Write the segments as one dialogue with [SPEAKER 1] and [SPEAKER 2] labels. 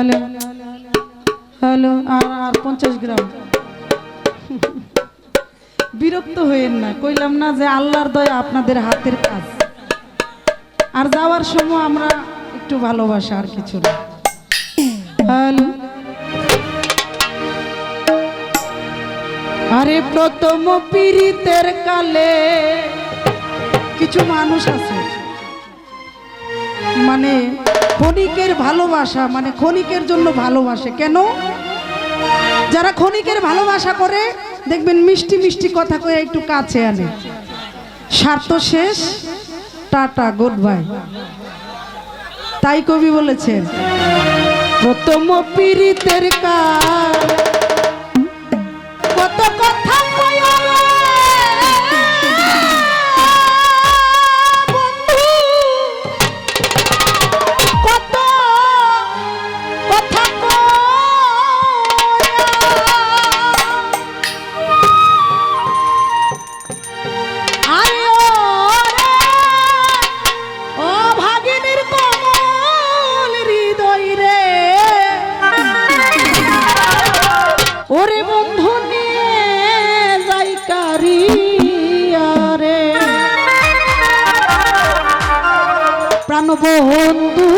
[SPEAKER 1] Hello hello আর আর পঞ্চাশ গ্রাম। বিরক্ত হইেন না, কইলাম না যে আল্লাহর দয়া আপনাদের হাতের কাজ। আর যাওয়ার সময় আমরা একটু ভালোবাসা আর কিছু না। হ্যালো আরে প্রথম পীড়িতের কালে কিছু মানুষ আছে। মানে ক্ষণিকের ভালোবাসা মানে ক্ষণিকের জন্য ভালোবাসে। কেন? যারা ক্ষণিকের ভালোবাসা করে, দেখবেন মিষ্টি মিষ্টি কথা কয়ে একটু কাছে আনে। স্বার্থ শেষ, টাটা গুড বাই তাই কবি বলেছেন, প্রথম পীড়িতের কাল, কত কথা বন্ধু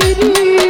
[SPEAKER 1] 女。